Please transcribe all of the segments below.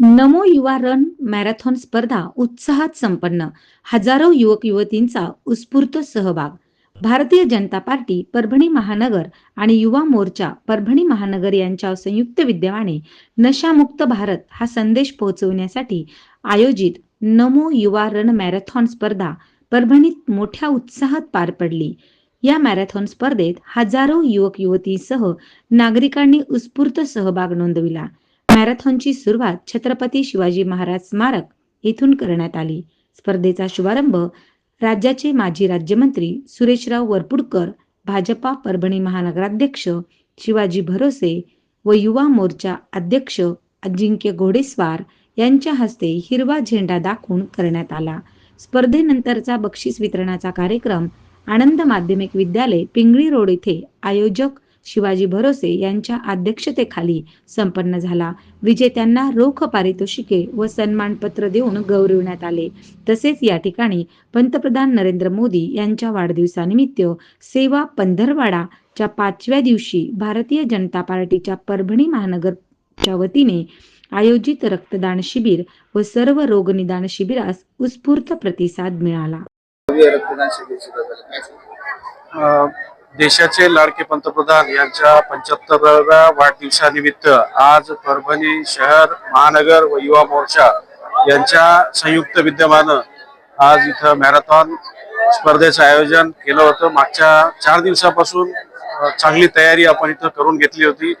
नमो युवा run marathon स्पर्धा उत्साहात संपन्न. हजारो युवक युवतींचा उत्स्फूर्त सहभाग. भारतीय जनता पार्टी परभणी महानगर आणि युवा मोर्चा परभणी महानगर यांच्या संयुक्त विद्यमाने नशामुक्त भारत हा संदेश पोहोचवण्यासाठी आयोजित नमो युवा रन मॅरेथॉन स्पर्धा परभणीत मोठ्या उत्साहात पार पडली. या मॅरेथॉन स्पर्धेत हजारो युवक युवतीसह नागरिकांनी उत्स्फूर्त सहभाग नोंदविला. मॅरेथॉनची सुरुवात छत्रपती शिवाजी महाराज स्मारक येथून करण्यात आली. स्पर्धेचा शुभारंभ राज्याचे माजी राज्यमंत्री सुरेशराव वरपुडकर भाजपा परभणी महानगराध्यक्ष शिवाजी भरोसे व युवा मोर्चा अध्यक्ष अजिंक्य घोडेस्वार यांच्या हस्ते हिरवा झेंडा दाखवून करण्यात आला. स्पर्धेनंतरचा बक्षीस वितरणाचा कार्यक्रम आनंद माध्यमिक विद्यालय पिंगळी रोड येथे आयोजक शिवाजी भरोसे यांच्या अध्यक्षतेखाली संपन्न झाला. विजेत्यांना रोख पारितोषिके व सन्मानपत्र देऊन गौरविण्यात आले. तसेच या ठिकाणी पंतप्रधान नरेंद्र मोदी यांच्या वाढदिवसानिमित्त सेवा पंधरवाडाच्या पाचव्या दिवशी भारतीय जनता पार्टीच्या परभणी महानगरच्या वतीने आयोजित रक्तदान शिबिर व सर्व रोग निदान शिबिरास उत्स्फूर्त प्रतिसाद मिळाला. रक्तदान शिबिर देशाचे लाडके पंतप्रधान यांच्या पंच्याहत्तराव्या वाढदिवसानिमित्त आज परभणी शहर महानगर व युवा मोर्चा यांच्या संयुक्त विद्यमानं आज इथं मॅरेथॉन स्पर्धेचं आयोजन केलं होतं. मागच्या चार दिवसापासून चांगली तयारी आपण इथं करून घेतली होती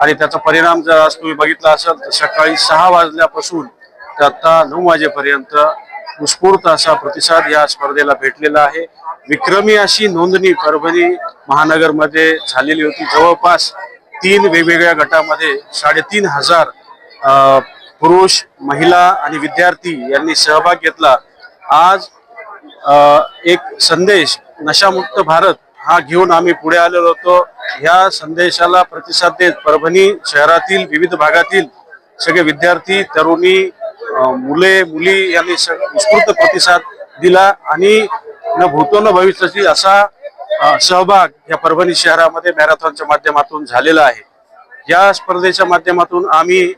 आणि त्याचा परिणाम जर आज तुम्ही बघितला असाल तर सकाळी सहा वाजल्यापासून ते आता नऊ वाजेपर्यंत उत्स्फूर्त असा प्रतिसाद या स्पर्धेला भेटलेला आहे. विक्रमी अशी नोंदणी परभणी महानगरमध्ये झालेली होती. जवळपास तीन वेगवेगळ्या गटामध्ये साडेतीन हजार पुरुष महिला आणि विद्यार्थी यांनी सहभाग घेतला. आज एक संदेश नशामुक्त भारत हा घेऊन आम्ही पुढे आलेलो होतो. ह्या संदेशाला प्रतिसाद देत परभणी शहरातील विविध भागातील सगळे विद्यार्थी तरुणी मुले मुली यांनी उत्स्फूर्त प्रतिसाद दिला आणि न भूतो न भविष्याची असा सहभाग या परभणी शहरामध्ये मॅरेथॉनच्या माध्यमातून झालेला आहे. या स्पर्धेच्या माध्यमातून आम्ही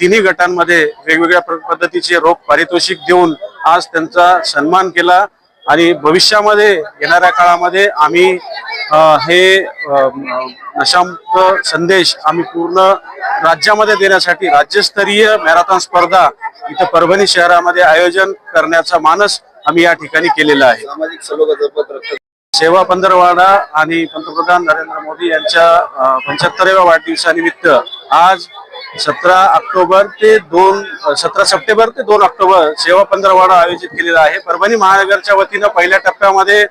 तिन्ही गटांमध्ये वेगवेगळ्या प्र- पद्धतीचे रोख पारितोषिक देऊन आज त्यांचा सन्मान केला आणि भविष्यामध्ये येणाऱ्या काळामध्ये आम्ही हे नशामुक्त संदेश आम्ही पूर्ण राज्यामध्ये देण्यासाठी राज्यस्तरीय मॅरेथॉन स्पर्धा इथं परभणी शहरामध्ये आयोजन करण्याचा मानस आम्ही या ठिकाणी केलेला आहे. सेवा पंधरवाडा आणि पंतप्रधान नरेंद्र मोदी यांच्या पंच्याहत्तराव्या वाढदिवसानिमित्त आज सतरा ऑक्टोबर ते दोन सतरा सप्टेंबर ते दोन ऑक्टोबर सेवा पंधरवाडा आयोजित केलेला आहे. परभणी महानगरच्या वतीनं पहिल्या टप्प्यामध्ये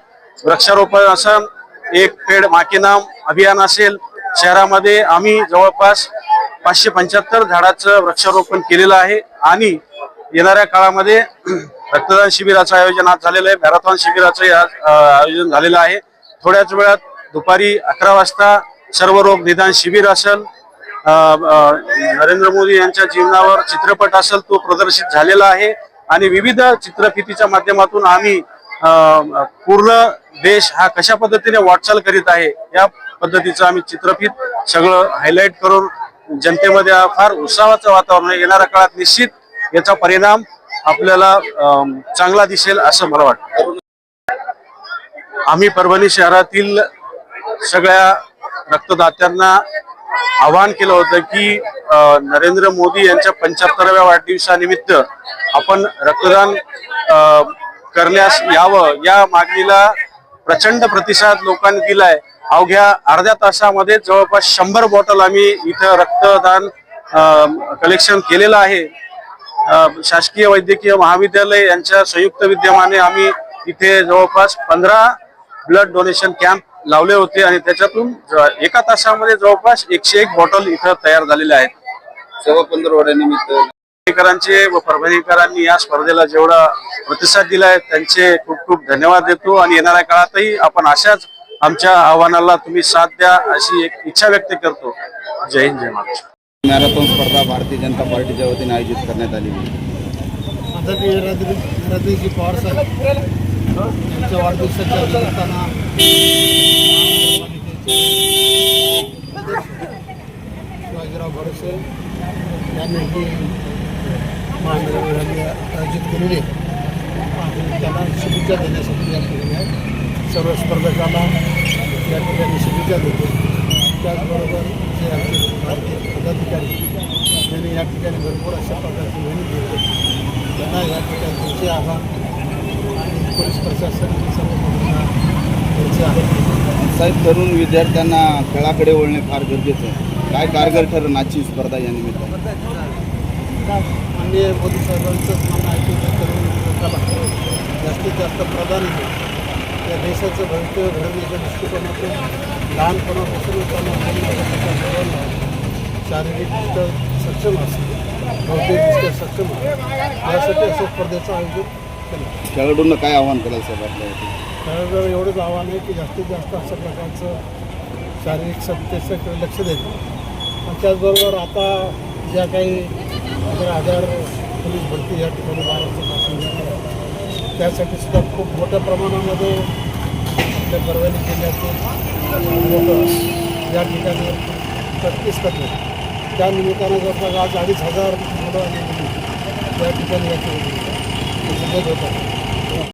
वृक्षारोपण असेल एक पेड माके नाम अभियान असेल. शहरामध्ये आम्ही जवळपास पाचशे पंच्याहत्तर झाडाचं वृक्षारोपण केलेलं आहे. आणि येणाऱ्या काळामध्ये रक्तदान शिबिराचं आयोजन आज झालेलं आहे. मॅरेथॉन शिबिराचं आज आयोजन झालेलं आहे. थोड्याच वेळात दुपारी अकरा वाजता सर्व रोग निदान शिबिर असेल. नरेंद्र मोदी यांच्या जीवनावर चित्रपट असेल तो प्रदर्शित झालेला आहे. आणि विविध चित्रफितीच्या माध्यमातून आम्ही पूर्ण देश हा कशा पद्धतीने वाटचाल करीत आहे या पद्धतीचं आम्ही चित्रफित सगळं हायलाईट करून जनतेमध्ये फार उत्साहाचं वातावरण येणाऱ्या काळात निश्चित याचा परिणाम आपल्याला चांगला दिसेल असं मला वाटतं. आम्ही परभणी शहरातील सगळ्या रक्तदात्यांना आवाहन केलं होतं की नरेंद्र मोदी यांच्या पंच्याहत्तराव्या वाढदिवसानिमित्त आपण रक्तदान करण्यास यावं या मागणीला प्रचंड प्रतिसाद लोकांनी दिलाय. अवघ्या अर्ध्या तासामध्ये जवळपास शंभर बॉटल आम्ही इथं रक्तदान कलेक्शन केलेलं आहे. शासकीय वैद्यकीय महाविद्यालय यांच्या संयुक्त विद्यमाने आम्ही इथे जवळपास पंधरा ब्लड डोनेशन कॅम्प लावले होते आणि त्याच्यातून एका तासामध्ये जवळपास एकशे एक बॉटल इथं तयार झालेल्या आहेत. सेवा पंधरवाड्यानिमित्त परभणीकरांचे व परभणीकरांनी या स्पर्धेला जेवढा प्रतिसाद दिलाय त्यांचे खूप खूप धन्यवाद देतो. आणि येणाऱ्या काळातही आपण अशाच आमच्या आव्हानाला तुम्ही साथ द्या अशी एक इच्छा व्यक्त करतो. जय हिंद जय महाराष्ट्र. मॅरेथॉन स्पर्धा भारतीय जनता पार्टीच्या वतीने आयोजित करण्यात पवार साहेब यांच्या वाढदिवसाच्या निमित्तानं शिवाजीराव भरोसे यांनी ही आयोजित केलेली आहे. आणि त्यांना शुभेच्छा देण्यासाठी या ठिकाणी आहे. सर्व स्पर्धकांना या ठिकाणी शुभेच्छा देतो. त्याचबरोबर जे आमचे भारतीय पदाधिकारी त्यांनी या ठिकाणी भरपूर अशा प्रकारची मेहनत घेतली त्यांना या ठिकाणी त्यांचे आभार आणि पोलीस प्रशासन सर्व लोकांना त्यांचे आभार साहेब तरुण विद्यार्थ्यांना खेळाकडे वळणे फार गरजेचं आहे. काय कारगर ठरेल आजची स्पर्धा या निमित्तानं? माननीय मोदी साहेबांचंच म्हणणं आहे की त्या तरुण लोकांना जास्तीत जास्त प्राधान्य. या देशाचं भवितव्य घडवण्याच्या दृष्टिकोनातून लहानपणापासून त्यांना शारीरिकदृष्ट्या सक्षम असेल बौद्धिकदृष्ट्या सक्षम असेल यासाठी असं स्पर्धेचं आयोजन केलं खेळाडूंना काय आव्हान साहेब आपल्या वतीने? त्यावेळेला एवढंच आव्हान आहे की जास्तीत जास्त अशा प्रकारचं शारीरिक क्षमतेच्याकडे लक्ष द्यायचं आणि त्याचबरोबर आता ज्या काही पंधरा हजार पोलीस भरती या ठिकाणी महाराष्ट्रात आहे त्यासाठी सुद्धा खूप मोठ्या प्रमाणामध्ये आपल्या परवानगी जिल्ह्यातून या ठिकाणी प्रॅक्टिस करतात त्या निमित्तानं जवळपास आज अडीच हजार मुलं आणि मुली या ठिकाणी. याची ठिकाणी होतात